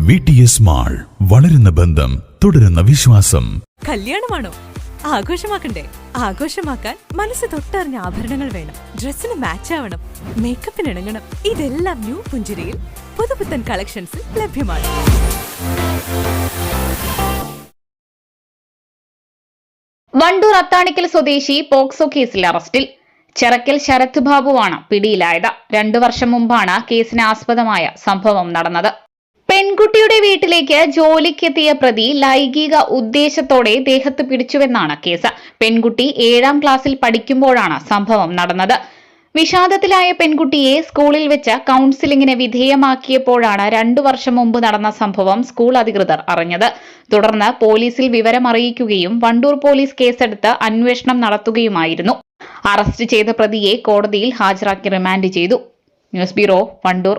V T S mall വളരുന്ന ബന്ധം തുടരുന്ന വിശ്വാസം. കല്യാണമാണോ? ആഘോഷമാക്കണ്ടേ? ആഘോഷമാക്കാൻ മനസ്സ് തൊട്ടറിഞ്ഞ ആഭരണങ്ങൾ വേണം. ഡ്രസ്സിന് മാച്ച് ആവണം. മേക്കപ്പിന് ഇണങ്ങണം. ഇതെല്ലാം ന്യൂ പുഞ്ചിരിയിൽ പുതുപുത്തൻ കളക്ഷൻസിൽ ലഭ്യമാണ്. വണ്ടൂർ അത്താണിക്കൽ സ്വദേശി പോക്സോ കേസിൽ അറസ്റ്റിൽ. ചെറക്കൽ ശരത് ബാബുവാണ് പിടിയിലായത്. രണ്ടു വർഷം മുമ്പാണ് കേസിന് ആസ്പദമായ സംഭവം നടന്നത്. പെൺകുട്ടിയുടെ വീട്ടിലേക്ക് ജോലിക്കെത്തിയ പ്രതി ലൈംഗിക ഉദ്ദേശത്തോടെ ദേഹത്ത് പിടിച്ചുവെന്നാണ് കേസ്. പെൺകുട്ടി ഏഴാം ക്ലാസ്സിൽ പഠിക്കുമ്പോഴാണ് സംഭവം നടന്നത്. വിഷാദത്തിലായ പെൺകുട്ടിയെ സ്കൂളിൽ വെച്ച് കൗൺസിലിംഗിന് വിധേയമാക്കിയപ്പോഴാണ് രണ്ടു വർഷം മുമ്പ് നടന്ന സംഭവം സ്കൂൾ അധികൃതർ അറിഞ്ഞത്. തുടർന്ന് പോലീസിൽ വിവരം അറിയിക്കുകയും വണ്ടൂർ പോലീസ് കേസെടുത്ത് അന്വേഷണം നടത്തുകയുമായിരുന്നു. അറസ്റ്റ് ചെയ്ത പ്രതിയെ കോടതിയിൽ ഹാജരാക്കി റിമാൻഡ് ചെയ്തു. News bureau Wandoor.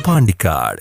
പാണ്ടിക്കാട്